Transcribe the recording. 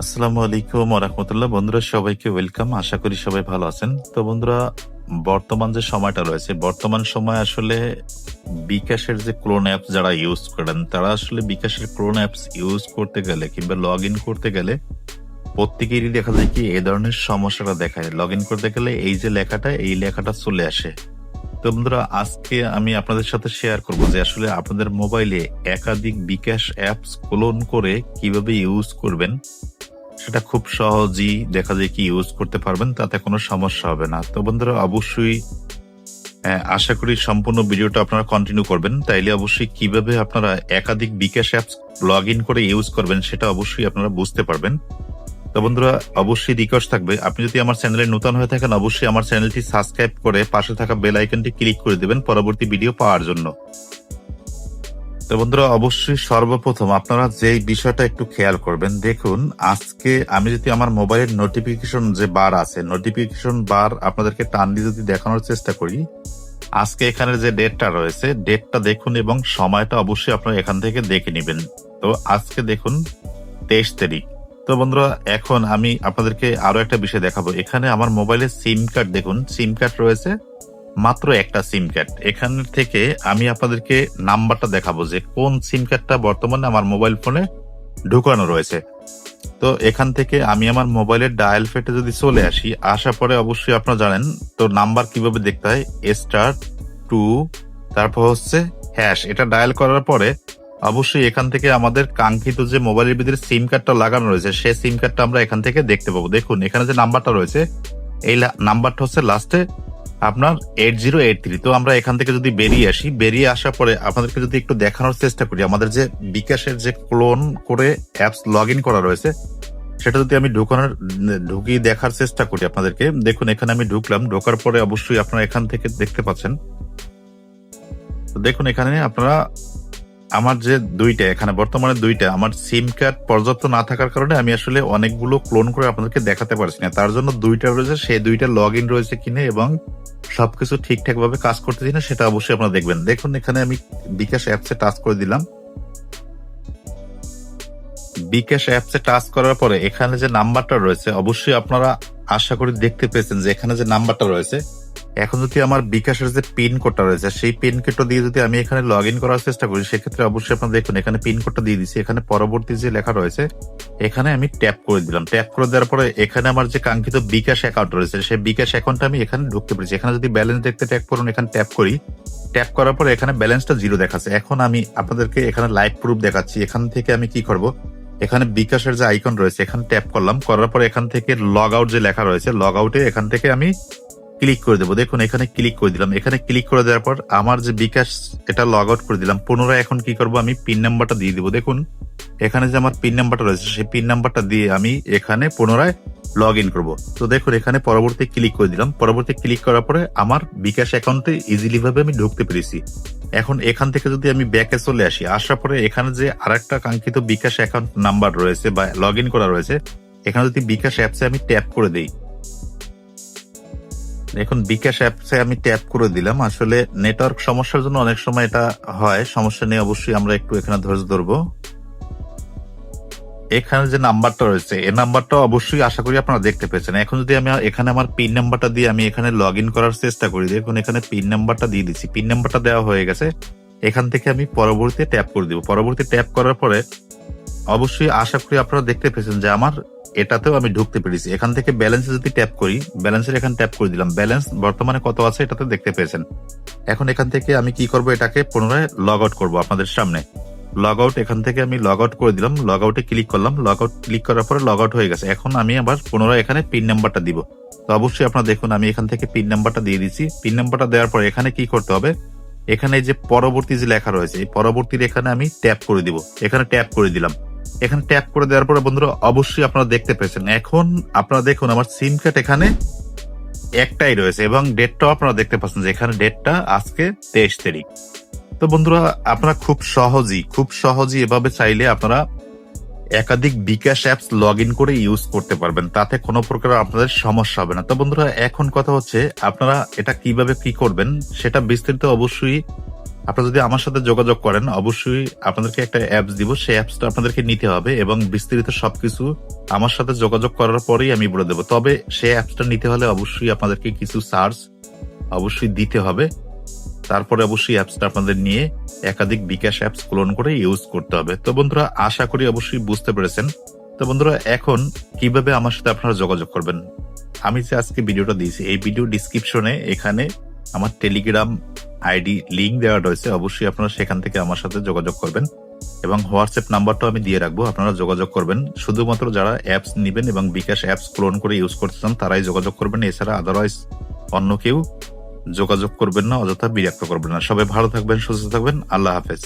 আসসালামু আলাইকুম রহমতুল্লাহ। বন্ধুরা, সবাইকে ওয়েলকাম। আশা করি সবাই ভালো আছেন। তো বন্ধুরা, বর্তমান যে সময়টা রয়েছে, বর্তমান সময় আসলে বিকাশের যে ক্লোন অ্যাপস যারা ইউজ করেন, তারা আসলে বিকাশের ক্লোন অ্যাপস ইউজ করতে গেলে কিংবা লগ ইন করতে গেলে প্রত্যেকেরই দেখা যায় কি এই ধরনের সমস্যাটা দেখায়। লগ ইন করতে গেলে এই যে লেখাটা, এই লেখাটা চলে আসে। তো বন্ধুরা আজকে আমি আপনাদের সাথে শেয়ার করব যে আসলে আপনাদের মোবাইলে একাধিক বিকাশ অ্যাপস ক্লোন করে কীভাবে ইউজ করবেন। সেটা খুব সহজেই দেখা যায় কি ইউজ করতে পারবেন, তাতে কোনো সমস্যা হবে না। তো বন্ধুরা, অবশ্যই আশা করি সম্পূর্ণ ভিডিওটা আপনারা কন্টিনিউ করবেন। তাইলে অবশ্যই কীভাবে আপনারা একাধিক বিকাশ অ্যাপস লগ ইন করে ইউজ করবেন, সেটা অবশ্যই আপনারা বুঝতে পারবেন। তো বন্ধুরা, অবশ্যই রিকোয়েস্ট থাকবে। আপনি যদি আমার চ্যানেলে নতুন হয়ে থাকেন, অবশ্যই আমার চ্যানেলটি সাবস্ক্রাইব করে পাশে থাকা বেল আইকনটি ক্লিক করে দিবেন পরবর্তী ভিডিও পাওয়ার জন্য। তো বন্ধুরা, অবশ্যই সর্বপ্রথম আপনারা যে বিষয়টা একটু খেয়াল করবেন, দেখুন, আজকে আমি যদি আমার মোবাইলের নোটিফিকেশন যে বার আছে নোটিফিকেশন বার আপনাদেরকে টান দিয়ে যদি দেখানোর চেষ্টা করি, আজকে এখানে যে ডেটটা রয়েছে ডেটটা দেখুন এবং সময়টা অবশ্যই আপনারা এখান থেকে দেখে নেবেন। তো আজকে দেখুন, তেইশ তারিখ। তো বন্ধুরা, এখন আমি আপনাদেরকে আরও একটা বিষয় দেখাবো। এখানে আমার মোবাইলে সিম কার্ড দেখুন। সিম কার্ড রয়েছে মাত্র একটা সিম কার্ড এখান থেকে আমি আপনাদেরকে নাম্বারটা দেখাবো যে কোন সিম কার্ডটা বর্তমানে আমার মোবাইল ফোনে ঢুকানো রয়েছে। তো এখান থেকে আমি আমার মোবাইলের ডায়াল ফেটে যদি চলে আসি, আসার পরে অবশ্যই আপনারা জানেন, তো নাম্বার কীভাবে দেখতে হয়? স্টার টু তারপর হচ্ছে হ্যাশ এটা ডায়াল করার পরে অবশ্যই এখান থেকে আমাদের কাঙ্ক্ষিত যে মোবাইলের ভিতরে সিম কার্ডটা লাগানো রয়েছে, সেই সিম কার্ডটা আমরা এখান থেকে দেখতে পাবো। দেখুন, এখানে যে নাম্বারটা রয়েছে, এই নাম্বারটা হচ্ছে লাস্টে আপনার এইট জিরো এইট থ্রি তো আমরা এখান থেকে যদি বেরিয়ে আসি, বেরিয়ে আসার পরে আপনাদেরকে যদি একটু দেখানোর চেষ্টা করি, আমাদের যে বিকাশের যে ক্লোন করে অ্যাপস লগ ইন করা রয়েছে, সেটা যদি আমি ঢুকানোর, ঢুকিয়ে দেখার চেষ্টা করি আপনাদেরকে। দেখুন, এখানে আমি ঢুকলাম, ঢোকার পরে অবশ্যই আপনারা এখান থেকে দেখতে পাচ্ছেন। দেখুন, এখানে আপনারা আমার যে দুইটা, এখানে বর্তমানে দুইটা, আমার সিম কার্ড পর্যাপ্ত না থাকার কারণে আমি আসলে অনেকগুলো ক্লোন করে আপনাদেরকে দেখাতে পারছি না। তার জন্য দুইটা রয়েছে, সেই দুইটা লগ ইন রয়েছে কিনা এবং সবকিছু ঠিকঠাক ভাবে কাজ করতেছি না সেটা অবশ্যই আপনারা দেখবেন। দেখুন, এখানে আমি বিকাশ অ্যাপসে টাচ করে দিলাম। বিকাশ অ্যাপসে টাচ করার পরে এখানে যে নাম্বারটা রয়েছে, অবশ্যই আপনারা আশা করি দেখতে পেয়েছেন যে এখানে যে নাম্বারটা রয়েছে এখন যদি আমার বিকাশের যে পিন কোডটা রয়েছে, সেই পিন কোডটা দিয়ে যদি আমি এখানে লগ ইন করার চেষ্টা করি, সেক্ষেত্রে অবশ্যই আপনারা দেখুন, এখানে পিন কোডটা দিয়ে দিচ্ছি এখানে পরবর্তী যে লেখা রয়েছে, এখানে আমি ট্যাপ করে দিলাম। ট্যাপ করে দেওয়ার পরে এখানে আমার যে কাঙ্ক্ষিত বিকাশ অ্যাকাউন্ট রয়েছে, সেই বিকাশ অ্যাকাউন্টটা আমি এখানে ঢুকতে পেরেছি। এখানে যদি ব্যালেন্স দেখতে ট্যাপ করুন, এখানে ট্যাপ করি। ট্যাপ করার পরে এখানে ব্যালেন্সটা জিরো দেখাচ্ছে। এখন আমি আপনাদেরকে এখানে লাইভ প্রুফ দেখাচ্ছি। এখান থেকে আমি কি করব? এখানে বিকাশের যে আইকন রয়েছে, এখানে ট্যাপ করলাম। করার পরে এখান থেকে লগ আউট যে লেখা রয়েছে লগ আউটে এখান থেকে আমি ক্লিক করে দেবো। দেখুন, এখানে ক্লিক করে দিলাম। এখানে ক্লিক করে দেওয়ার পর আমার যে বিকাশ, এটা লগ আউট করে দিলাম। পুনরায় এখন কি করব? আমি পিন নাম্বারটা দিয়ে দিব। দেখুন, এখানে যে আমার পিন নাম্বারটা রয়েছে, সেই পিন নাম্বারটা দিয়ে আমি এখানে পুনরায় লগ ইন করব। তো দেখুন, এখানে পরবর্তী ক্লিক করে দিলাম। পরবর্তী ক্লিক করার পরে আমার বিকাশ অ্যাকাউন্টে ইজিলি ভাবে আমি ঢুকতে পেরেছি। এখন এখান থেকে যদি আমি ব্যাকে চলে আসি, আসার পরে এখানে যে আরেকটা কাঙ্ক্ষিত বিকাশ অ্যাকাউন্ট নাম্বার রয়েছে বা লগ ইন করা রয়েছে, এখানে যদি বিকাশ অ্যাপসে আমি ট্যাপ করে দিই এখন বিকাশ অ্যাপসে আমি ট্যাপ করে দিলাম। আসলে নেটওয়ার্ক সমস্যার জন্য অনেক সময় এটা হয়। সমস্যা নিয়ে অবশ্যই আমরা একটু এখানে ধৈর্য ধরবো। এখানে যে নাম্বারটা রয়েছে এই নাম্বারটা অবশ্যই আশা করি আপনারা দেখতে পেয়েছেন। এখন যদি আমি এখানে আমার পিন নাম্বারটা দিয়ে আমি এখানে লগ ইন করার চেষ্টা করি, দেখুন এখানে পিন নাম্বারটা দিয়ে দিচ্ছি। পিন নাম্বারটা দেওয়া হয়ে গেছে। এখান থেকে আমি পরবর্তীতে ট্যাপ করে দিব। পরবর্তী ট্যাপ করার পরে অবশ্যই আশা করি আপনারা দেখতে পেয়েছেন যে আমার এটাতেও আমি ঢুকতে পেরেছি। এখান থেকে ব্যালেন্সে যদি ট্যাপ করি ব্যালেন্সের এখানে ট্যাপ করে দিলাম। ব্যালেন্স বর্তমানে কত আছে এটাতে দেখতে পেয়েছেন। এখন এখান থেকে আমি কি করব? এটাকে পুনরায় লগ আউট করব আপনাদের সামনে। লগ আউট এখান থেকে আমি লগ আউট করে দিলাম। লগ আউটে ক্লিক করলাম। লগ আউট ক্লিক করার পরে লগ আউট হয়ে গেছে। এখন আমি আবার পুনরায় এখানে পিন নাম্বারটা দিব। তো অবশ্যই আপনারা দেখুন, আমি এখান থেকে পিন নাম্বারটা দিয়ে দিচ্ছি। পিন নাম্বারটা দেওয়ার পর এখানে কি করতে হবে? এখানে যে পরবর্তী যে লেখা রয়েছে, এই পরবর্তীর এখানে আমি ট্যাপ করে দিব। এখানে ট্যাপ করে দিলাম। এখানে ট্যাপ করে দেওয়ার পরে বন্ধুরা অবশ্যই আপনারা দেখতে পেয়েছেন। এখন আপনারা দেখুন, আমার সিম কার্ড এখানে একটাই রয়েছে এবং ডেটটাও আপনারা দেখতে পাচ্ছেন যে এখানে ডেটটা আজকে তেইশ তারিখ। তো বন্ধুরা, আপনারা খুব সহজেই খুব সহজেই এভাবে চাইলে আপনারা একাধিক বিকাশ অ্যাপস লগ ইন করে ইউজ করতে পারবেন। তাতে কোনো প্রকার আপনাদের সমস্যা হবে না। তো বন্ধুরা, এখন কথা হচ্ছে আপনারা এটা কীভাবে কি করবেন, সেটা বিস্তারিত অবশ্যই আপনারা যদি আমার সাথে যোগাযোগ করেন, অবশ্যই আপনাদেরকে একটা অ্যাপস দিব। সেই অ্যাপসটা আপনাদেরকে নিতে হবে এবং বিস্তারিত সবকিছু আমার সাথে যোগাযোগ করার পরেই আমি বলে দেবো। তবে সেই অ্যাপসটা নিতে হলে অবশ্যই আপনাদেরকে কিছু চার্জ অবশ্যই দিতে হবে। তারপরে অবশ্যই অ্যাপসটা আপনাদের নিয়ে একাধিক বিকাশ অ্যাপস ক্লোন করে ইউজ করতে হবে। তো বন্ধুরা, আশা করি অবশ্যই বুঝতে পেরেছেন। তো বন্ধুরা, এখন কীভাবে আমার সাথে আপনারা যোগাযোগ করবেন? আমি যে আজকে ভিডিওটা দিয়েছি, এই ভিডিও ডিসক্রিপশনে এখানে আমার টেলিগ্রাম আইডি লিঙ্ক দেওয়া রয়েছে, অবশ্যই আপনারা সেখান থেকে আমার সাথে যোগাযোগ করবেন। এবং হোয়াটসঅ্যাপ নাম্বারটাও আমি দিয়ে রাখব, আপনারা যোগাযোগ করবেন। শুধুমাত্র যারা অ্যাপস নেবেন এবং বিকাশ অ্যাপস ক্লোন করে ইউজ করতে চান, তারাই যোগাযোগ করবেন। এছাড়া আদারওয়াইজ অন্য কেউ যোগাযোগ করবেন না, অযথা বিরক্ত করবেন না। সবাই ভালো থাকবেন, সুস্থ থাকবেন। আল্লাহ হাফেজ।